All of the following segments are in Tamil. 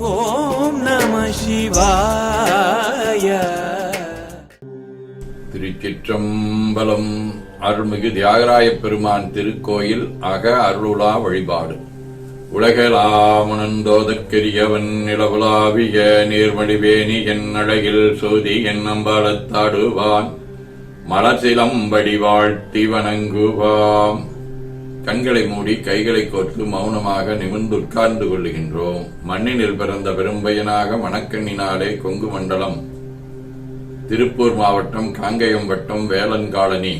ஓம் நம சிவாய. திருச்சிற்றம்பலம் அருள்மிகு தியாகராய பெருமான் திருக்கோயில் அக அருளுலா வழிபாடு. உலகலாமணந்தோதற்கரியவன் நிலவுலாவிய நீர்மடிவேணி என் அழகில் சோதி என் அம்பலத்தாடுவான் மலசிலம்படி வாழ்த்தி வணங்குவாம். கண்களை மூடி கைகளை கோர்த்து மௌனமாக நிமிர்ந்து உட்கார்ந்து கொள்ளுகின்றோம். மண்ணினில் பிறந்த பெரும்பயனாக மணக்கண்ணினாலே கொங்கு மண்டலம். திருப்பூர் மாவட்டம் காங்கயம் வட்டம் வேலன்காலனி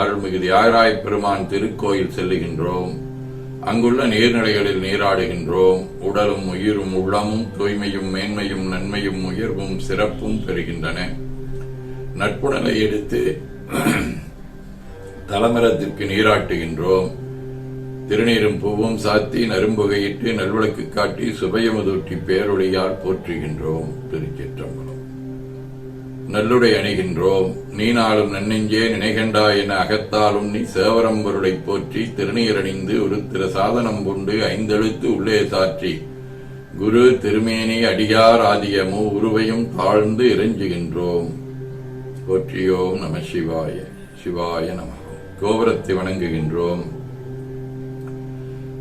அருள்மிகு தியாகராய பெருமான் திருக்கோயில் செல்லுகின்றோம். அங்குள்ள நீர்நிலைகளில் நீராடுகின்றோம். உடலும் உயிரும் உள்ளமும் தூய்மையும் மேன்மையும் நன்மையும் உயர்வும் சிறப்பும் பெறுகின்றன. நட்புணலை எடுத்து தலமரத்திற்கு நீராட்டுகின்றோம். திருநீரும் பூவும் சாத்தி நரும்புகையிட்டு நல்விளக்கு காட்டி சுபயமுதூட்டி பேரொழியால் போற்றுகின்றோம் திருச்சிற்றம்பலம். நல்லுடை அணிகின்றோம் நீ நாளும் நன்னெஞ்சே நினைகண்டா என அகத்தாலும் நீ சேவரம்பொருளை போற்றி திருநீரணிந்து ஒரு திரு சாதனம் கொண்டு ஐந்தெழுத்து உள்ளே சாற்றி. குரு திருமேனி அடியார் ஆதிய மூ உருவையும் தாழ்ந்து இறைஞ்சுகின்றோம். போற்றியோம் நம சிவாய சிவாய நம. கோபுரத்தை வணங்குகின்றோம்.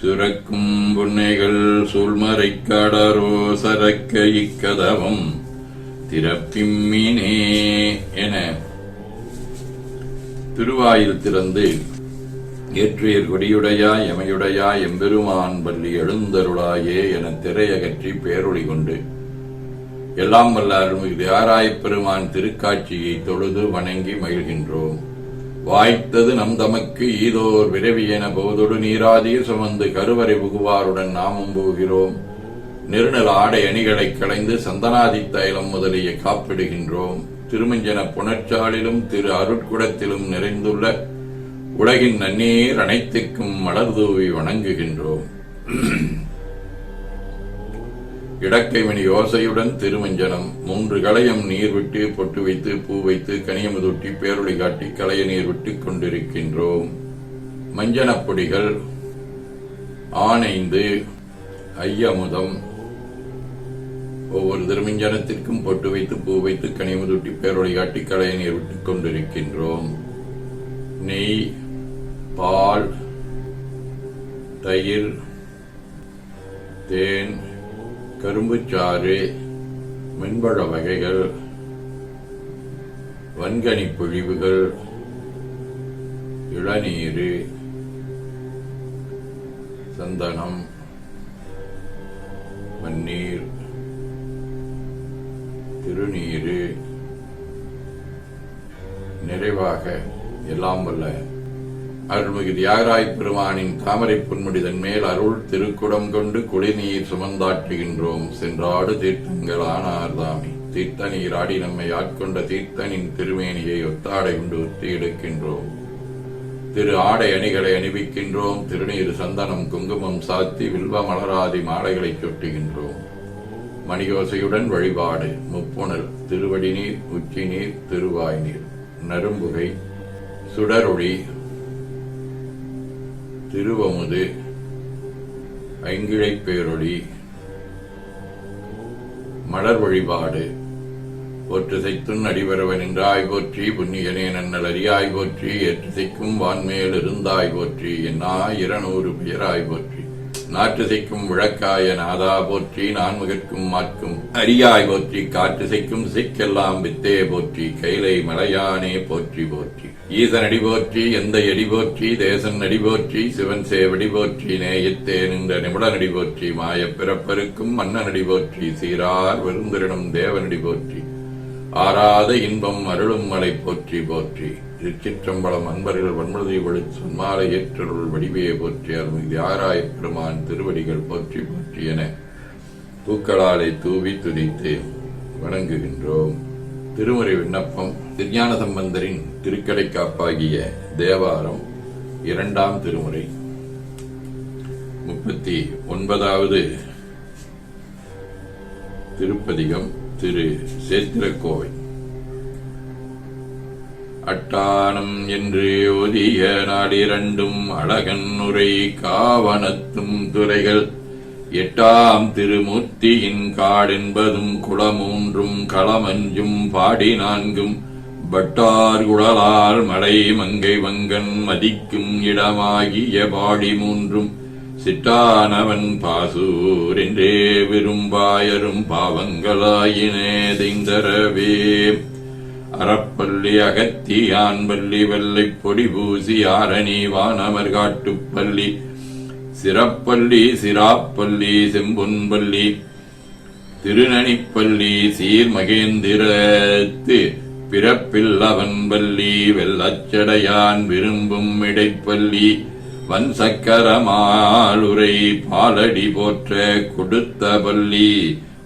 துறக்கும் புன்னைகள் சூழ்மறை காடரோ சரக்க இக்கதவம் திறப்பிம்மினே என திருவாயில் திறந்து ஏற்றியர் கொடியுடையா எமையுடையா எம்பெருமான் பள்ளி எழுந்தருளாயே என திரையகற்றி பேரொழி கொண்டு. எல்லாம் வல்ல அருள்மிகு யாராய் பெருமான் திருக்காட்சியை தொழுது வணங்கி மகிழ்கின்றோம். வாய்த்தது நம் தமக்கு ஈதோர் விரவி என போதொடு நீராதீர் சுமந்து கருவறை புகுவாருடன் நாமும் போகிறோம். நெருநல ஆடை அணிகளை களைந்து சந்தனாதி தைலம் முதலிய காப்பிடுகின்றோம். திருமஞ்சன புணர்ச்சாலிலும் திரு அருட்குடத்திலும் நிறைந்துள்ள உலகின் நன்னீர் அனைத்துக்கும் மலர் தூவி வணங்குகின்றோம். இடக்கைமணி யோசையுடன் திருமஞ்சனம். மூன்று களையம் நீர் விட்டு பொட்டு வைத்து பூ வைத்து கனியமுதொட்டி பேரொளி காட்டி களைய நீர் விட்டு கொண்டிருக்கின்றோம். மஞ்சனப் பொடிகள் ஆனைந்து ஐயமுதம். ஒவ்வொரு திருமஞ்சனத்திற்கும் பொட்டு வைத்து பூ வைத்து கனியமுதூட்டி பேரொளி காட்டி களைய நீர் விட்டுக் கொண்டிருக்கின்றோம். நெய் பால் தயிர் தேன் கரும்புச்சாறு மென்பழ வகைகள் வன்கனி பொழிவுகள் இளநீர் சந்தனம் மண்ணீர் திருநீர் நிறைவாக எல்லாம் வல்ல அருள்மிகு தியாகராய் பெருமானின் தாமரை பொன்முடிதன் மேல் அருள் திருக்குடம் கொண்டு குடிநீர் சுமந்தாற்றுகின்றோம். சென்றாடு தீர்த்தங்கள் ஆனார்தாமே. தீர்த்த நீர் ஆடி நம்மை ஆட்கொண்ட தீர்த்தனின் திருமேனியை ஒத்தாடை கொண்டு ஒத்தி எடுக்கின்றோம். திரு ஆடை அணிகளை அணிவிக்கின்றோம். திருநீர் சந்தனம் குங்குமம் சாத்தி வில்வ மலராதி மாலைகளை சொட்டுகின்றோம். மணியோசையுடன் வழிபாடு முப்புணர் திருவடி நீர் உச்சி நீர் திருவாய் நீர் நரும்புகை சுடரொளி திருவமுது ஐங்கிழைப் பேரொடி மலர் வழிபாடு. போற்றுசைத்துன் அடிவரவன் என்றாய் போற்றி புண்ணியனே நன்னல் அறியாய் போற்றி ஏற்றுசைக்கும் வான்மேல் இருந்தாய் போற்றி என்னா இருநூறு பெயராய் போற்றி. நாற்றுசைக்கும் விளக்காய நாதா போற்றி நான்முகற்கும் மாற்கும் அரியாய் போற்றி காற்றுசைக்கும் சிக்கெல்லாம் வித்தே போற்றி கைலை மலையானே போற்றி போற்றி. ஈசன் அடி போற்றி எந்த எடி போற்றி தேசன் அடி போற்றி சிவன் சேவடி போற்றி நேயத்தே நின்ற நிமிடனடி போற்றி மாயப் பிறப்பருக்கும் மன்னனடி போற்றி சீரார் விருந்திரனும் தேவனடி போற்றி. ஆராத இன்பம் அருளும் மலை போற்றி போற்றி. திருச்சிற்றம்பலம் அன்பர்கள் வன்மதி ஒளி சொன்மாலை ஏற்றருள் வடிவையை போற்றி அருள் தியாகராய பெருமான் திருவடிகள் போற்றி போற்றி என பூக்களாலை தூவி துதித்து வணங்குகின்றோம். திருமுறை விண்ணப்பம் திருஞான சம்பந்தரின் திருக்கடை காப்பாகிய தேவாரம் இரண்டாம் திருமுறை. முப்பத்தி ஒன்பதாவது திருப்பதிகம் திரு சேத்திரக்கோவை. அட்டானம் என்று ஒதிய நாடிரண்டும் அழகன் உரை காவனத்தும் துறைகள். எட்டாம் திருமூர்த்தியின் காடென்பதும் குளமூன்றும் களமஞ்சும் பாடி நான்கும். பட்டார் குழலார் மலை மங்கை வங்கன் மதிக்கும் இடமாகிய பாடி மூன்றும். சிட்டானவன் பாசூர் என்றே விரும்பாயரும் பாவங்களாயினே திந்தரவே அறப்பள்ளி அகத்தி ஆண்பள்ளி வெள்ளை பொடி பூசி ஆரணி வானமர் காட்டுப்பள்ளி சிறப்பள்ளி சிராப்பள்ளி செம்பொன்பள்ளி திருநனிப்பள்ளி சீர் மகேந்திரத்து பிறப்பில் அவன் பள்ளி வெள்ளச்சடையான் விரும்பும் இடைப்பள்ளி வன் சக்கரமாளுரை பாலடி போற்ற கொடுத்த பள்ளி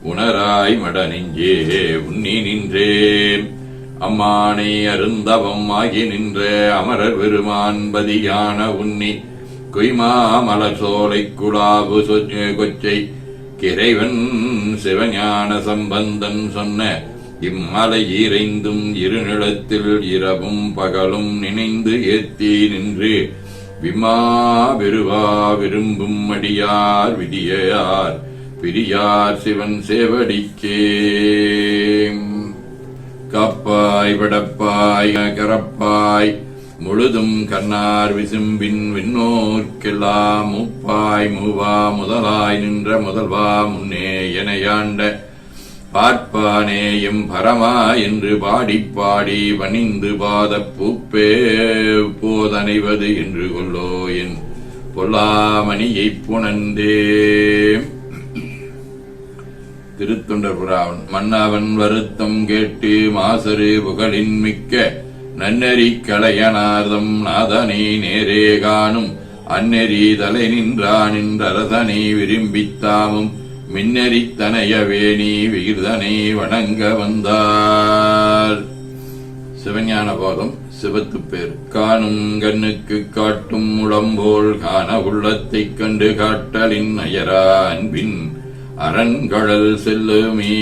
உணராய் மடனெஞ்சே உன்னி நின்றேன். அம்மானே அருந்தவம் ஆகி நின்ற அமரர் பெருமான் பதியான உன்னி குய்மாமல சோலை குழாவு சொ- கொச்சை கிரைவன் சிவஞான சம்பந்தன் சொன்ன இம்மலை இறைந்தும் இருநிலத்தில் இரவும் பகலும் நினைந்து ஏத்தி நின்று விமா விருவா விரும்பும் அடியார் விதியார் பிரியார் சிவன் சேவடிக்கே. காப்பாய் விடப்பாய் கரப்பாய் முழுதும் கண்ணார் விசும்பின் விண்ணோர்க்கெல்லாம் முப்பாய் மூவா முதலாய் நின்ற முதல்வா முன்னே எனையாண்ட பார்ப்பானே எம் பரமா என்று பாடிப் பாடி வணிந்து பாத பூப்பே போதனைவது என்று கொள்ளோ என் பொல்லாமணியைப் புணந்தே திருத்தொண்டர் புறாவன் மன்னவன் வருத்தம் கேட்டு மாசரு புகழின் மிக்க நன்னெறி களையனார்தம் நாதனை நேரே காணும். அந்நெறி தலை நின்றான் அரசனை விரும்பித்தாமும் மின்னெறி தனைய வேணி விகிர்தனை வணங்க வந்தார். சிவஞான போதம் சிவத்து பேர். காணும் கண்ணுக்கு காட்டும் உளம்போல் காண உள்ளத்தைக் கண்டு காட்டலின் அயரா அன்பின் அரண்கழல் செல்லுமே.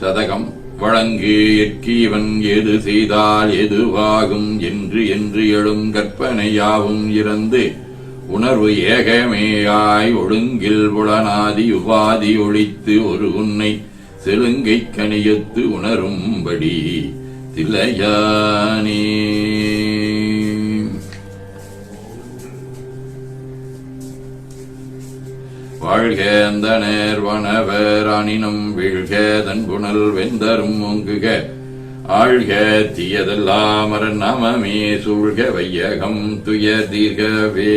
சதகம் வழங்கு எற்கீவன் எது செய்தால் எதுவாகும் என்று என்று எழும் கற்பனையாவும் இறந்து உணர்வு ஏகமேயாய் ஒழுங்கில் புலனாதி உபாதி ஒழித்து ஒரு உன்னை செலுங்கை கணியத்து உணரும்படி. தில்லையானே. வாழ்க அந்த நேர்வனவர் அணினும் வீழ்க தன்புணல் வெந்தரும் ஒங்குக ஆழ்க தீயதெல்லாம் நமமே சூழ்க வையகம் துய தீர்கவே.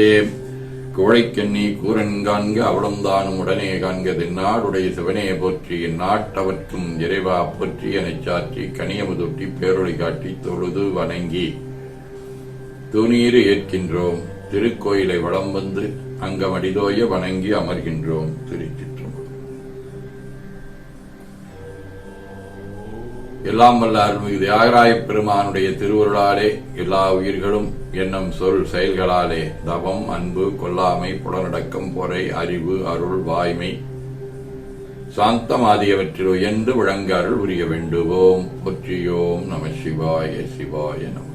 குழைக்கண்ணி கூரன் காண்க அவளம்தானும் உடனே காண்க தென்னாடுடைய சிவனே போற்றி நாட்டவர்க்கும் இறைவா போற்றி எனச் சாற்றி கனியமுதொட்டி பேரொழி காட்டி தொழுது வணங்கி. துணீறு ஏற்கின்றோம் திருக்கோயிலை வளம் வந்து அங்கமடிதோய வணங்கி அமர்கின்றோம் திருச்சிற்றம்பலம். எல்லாம் வல்ல அருள்மிகு தியாகராய பெருமானுடைய திருவருளாலே எல்லா உயிர்களும் எண்ணம் சொல் செயல்களாலே தவம் அன்பு கொல்லாமை புலனடக்கம் பொறை அறிவு அருள் வாய்மை சாந்தம் ஆகியவற்றில் உயர்ந்து விளங்க அருள் புரிய வேண்டுவோம். போற்றியோம் நம சிவாய சிவாய நம.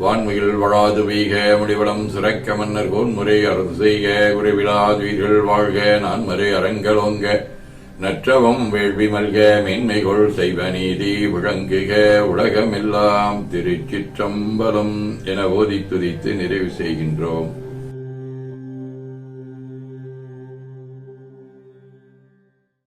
வான்மையில் வளாது வீக முடிவளம் சிறக்க மன்னர் கோன்முறை அரசு செய்க குறைவிலாதுயிர்கள் வாழ்க நான் மறை அரங்கலோங்க நற்றவம் வேள்வி மல்க மேன்மைகொள் செய்வ நீதி விளங்குக உலகமெல்லாம் திருச்சிற்றம்பலம் என ஓதி துதித்து நிறைவு செய்கின்றோம்.